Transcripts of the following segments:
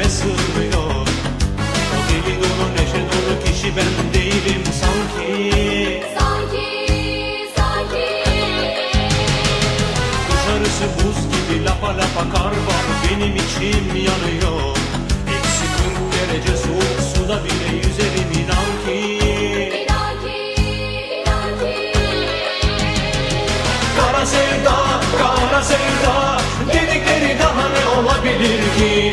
içime sığmıyor. O deli dolu neşe dolu kişi ben değilim sanki. Sanki, sanki. Dışarısı buz gibi lapa lapa kar var Benim içim yanıyor. Eksi 40 derece soğuk suda bile yüzerim inan ki. İnan ki, inan ki. Kara sevda, kara sevda Dedikleri daha ne olabilir ki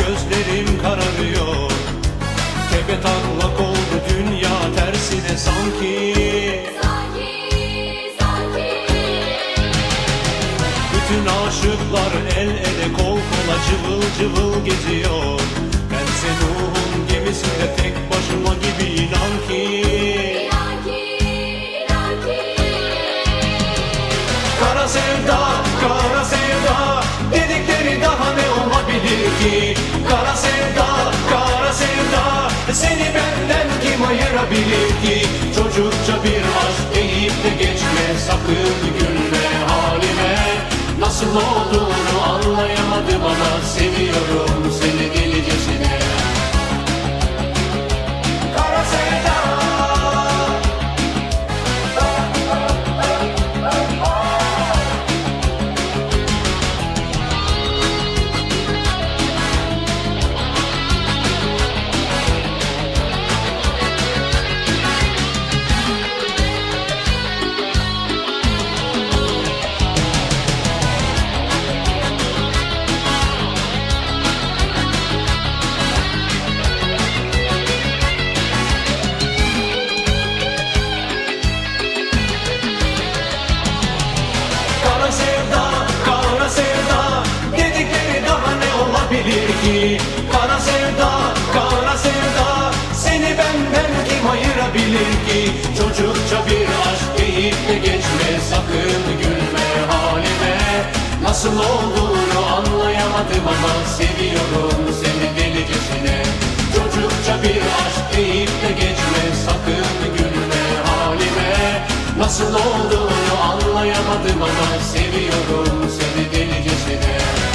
Gözlerim kararıyor. Tepe taklak oldu dünya tersine sanki. Sanki, sanki. Bütün aşıklar el ele kol kola cıvıl cıvıl geziyor. Bense Nuh'un gemisinde tek ki Çocukça bir aşk deyip de geçme Sakın gülme halime. Nasıl olduğunu anlayamadım ama Seviyorum anlayamadım ama Seviyorum seni delicesine Çocukça bir aşk deyip de geçme Sakın gülme halime. Nasıl olduğunu anlayamadım ama Seviyorum seni delicesine